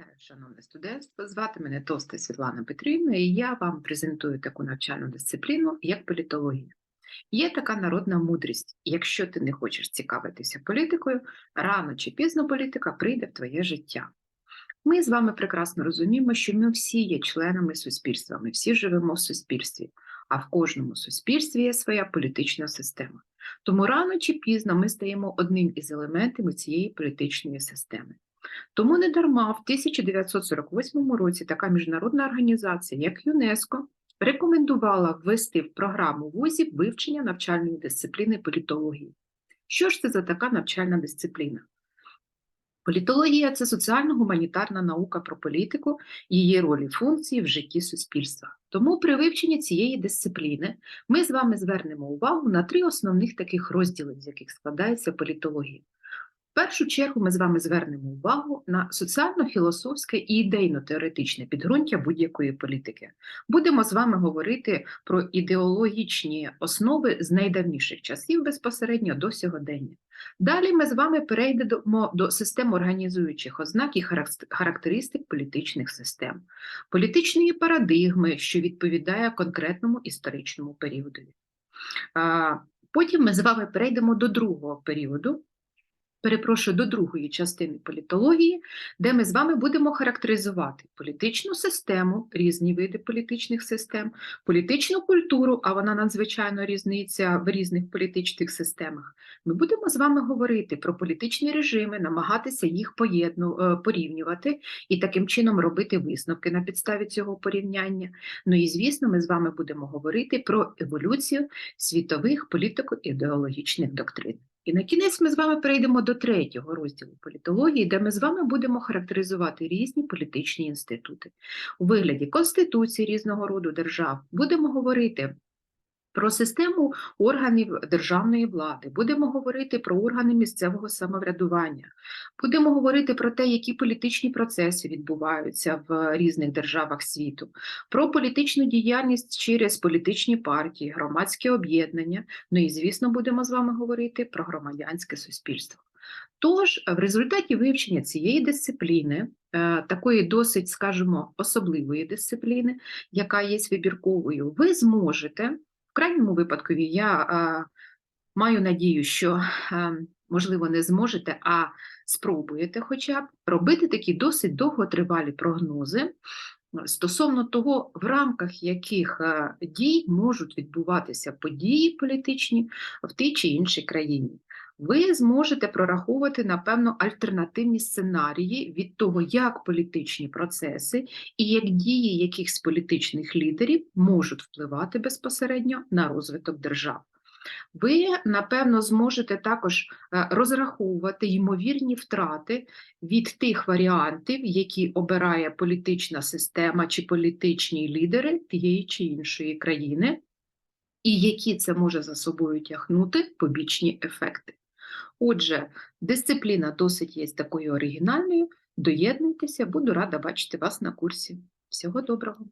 Вітаю, шановне студентство. Звати мене Тоста Світлана Петрівна, і я вам презентую таку навчальну дисципліну, як політологія. Є така народна мудрість: якщо ти не хочеш цікавитися політикою, рано чи пізно політика прийде в твоє життя. Ми з вами прекрасно розуміємо, що ми всі є членами суспільства, ми всі живемо в суспільстві, а в кожному суспільстві є своя політична система. Тому рано чи пізно ми стаємо одним із елементів цієї політичної системи. Тому не дарма в 1948 році така міжнародна організація, як ЮНЕСКО, рекомендувала ввести в програму вузів вивчення навчальної дисципліни політології. Що ж це за така навчальна дисципліна? Політологія це соціально-гуманітарна наука про політику, її ролі функції в житті суспільства. Тому при вивченні цієї дисципліни ми з вами звернемо увагу на три основних таких розділи, з яких складається політологія. В першу чергу ми з вами звернемо увагу на соціально-філософське і ідейно-теоретичне підґрунтя будь-якої політики. Будемо з вами говорити про ідеологічні основи з найдавніших часів безпосередньо до сьогодення. Далі ми з вами перейдемо до систем організуючих ознак і характеристик політичних систем, політичної парадигми, що відповідає конкретному історичному періодові. Потім ми з вами перейдемо до другого періоду перепрошую, до другої частини політології, де ми з вами будемо характеризувати політичну систему, різні види політичних систем, політичну культуру, а вона надзвичайно різниця в різних політичних системах. Ми будемо з вами говорити про політичні режими, намагатися їх поєдну, е, порівнювати і таким чином робити висновки на підставі цього порівняння. Ну і звісно, ми з вами будемо говорити про еволюцію світових політико-ідеологічних доктрин. І на кінець ми з вами перейдемо до третього розділу політології, де ми з вами будемо характеризувати різні політичні інститути. У вигляді конституції різного роду держав будемо говорити про систему органів державної влади, будемо говорити про органи місцевого самоврядування, будемо говорити про те, які політичні процеси відбуваються в різних державах світу, про політичну діяльність через політичні партії, громадські об'єднання. Ну і, звісно, будемо з вами говорити про громадянське суспільство. Тож, в результаті вивчення цієї дисципліни, е, такої досить, скажімо, особливої дисципліни, яка є вибірковою, ви зможете крайньому випадку я маю надію, що, можливо, не зможете, а спробуєте хоча б робити такі досить довготривалі прогнози стосовно того, в рамках яких дій можуть відбуватися події політичні в тій чи іншій країні ви зможете прораховувати, напевно, альтернативні сценарії від того, як політичні процеси і як дії якихось політичних лідерів можуть впливати безпосередньо на розвиток держав. Ви, напевно, зможете також е, розраховувати ймовірні втрати від тих варіантів, які обирає політична система чи політичні лідери тієї чи іншої країни, і які це може за собою тягнути побічні ефекти. Отже, дисципліна досить є такою оригінальною. Доєднуйтеся, буду рада бачити вас на курсі. Всього доброго!